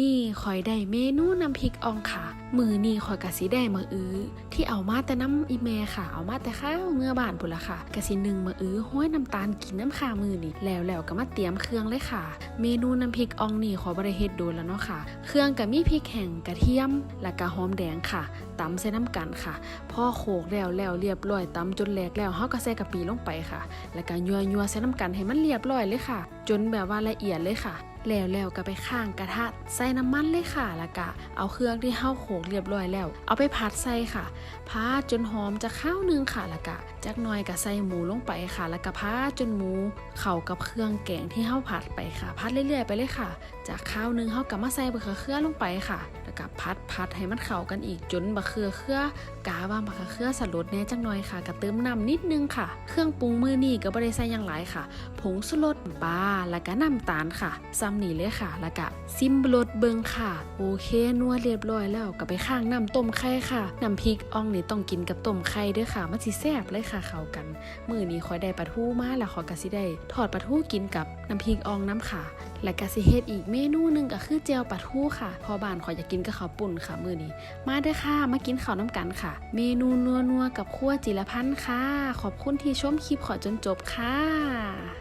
นี่คอยได้เมนูน้ำพริกอ่องค่ะ มือนี่คอยกะสิได้มาอื้อที่เอามาแต่น้ำอีเมค่ะ เอามาแต่ข้าวเมื่อบานพุ่นละค่ะกะสิหนึ่งมาอื้อห้วยน้ำตาลกินน้ำขามือนี่แล้วแล้วก็มาเตรียมเครื่องเลยค่ะ เมนูน้ำพริกอ่องนี่ขอบริเฮ็ดโดนแล้วเนาะค่ะ เครื่องก็มีพริกแห้งกระเทียมและก็หอมแดงค่ะตำใส่น้ำกันค่ะพ่อโขลกแล้วแล้วเรียบร้อยตำจนแหลกแล้วเฮาก็ใส่กะปิลงไปค่ะ แล้วก็ยัวยัวใส่น้ำกันให้มันเรียบร้อยเลยค่ะ จนแบบว่าละเอียดเลยค่ะ แล้วแล้วก็ไปข้างกระทะใส่น้ำมันเลยค่ะแล้วก็เอาเครื่องที่เฮาโขลกเรียบร้อยแล้ว เอาไปผัดใส่ค่ะพัดจนหอมจะข้าวนึงค่ะแล้วก็จักหน่อยก็ใส่หมูลงไปค่ะ แล้วก็พัดจนหมูเข้ากับเครื่องแกงที่เฮาผัดไปค่ะพัดเรื่อยๆไปเลยค่ะ จากข้าวนึงเฮาก็มาใส่บะเขือเครือลงไปค่ะ แล้วก็พัดพัดให้มันเข้ากันอีกจนบะเขือเครือกาว่าบะเขือเครือสลดแน่จักหน่อยค่ะก็เติมน้ำนิดนึงค่ะ เครื่องปรุงมือนี่ก็บ่ได้ใส่ยังหลายค่ะ ผงสุรสปลาแล้วก็น้ำตาลค่ะซ้ำนี่เลยค่ะ แล้วก็ซิมรสเบิงค่ะ โอเคนัวเรียบร้อยแล้วก็ไปข้างน้ำต้มไข่ค่ะน้ำพริกอ่องนี่ต้องกินกับต้มไข่ด้วยค่ะ มันสิแซ่บเลยค่ะเข้ากันมื้อนี้คอยได้ปลาทูมาแล้วขอยก็สิได้ทอดปลาทูกินกับน้ำพริกอ่องน้ำค่ะ และก็สิเฮ็ดอีกเมนูนึงก็คือเจียวปลาทูค่ะ พอบ้านขอยอยากกินกับข้าวปุ่นค่ะมื้อนี้ มาเด้อค่ะ มากินข้าวน้ำกันค่ะ เมนูนัวๆกับครัวจิรพันธ์ค่ะ ขอบคุณที่ชมคลิปขอจนจบค่ะ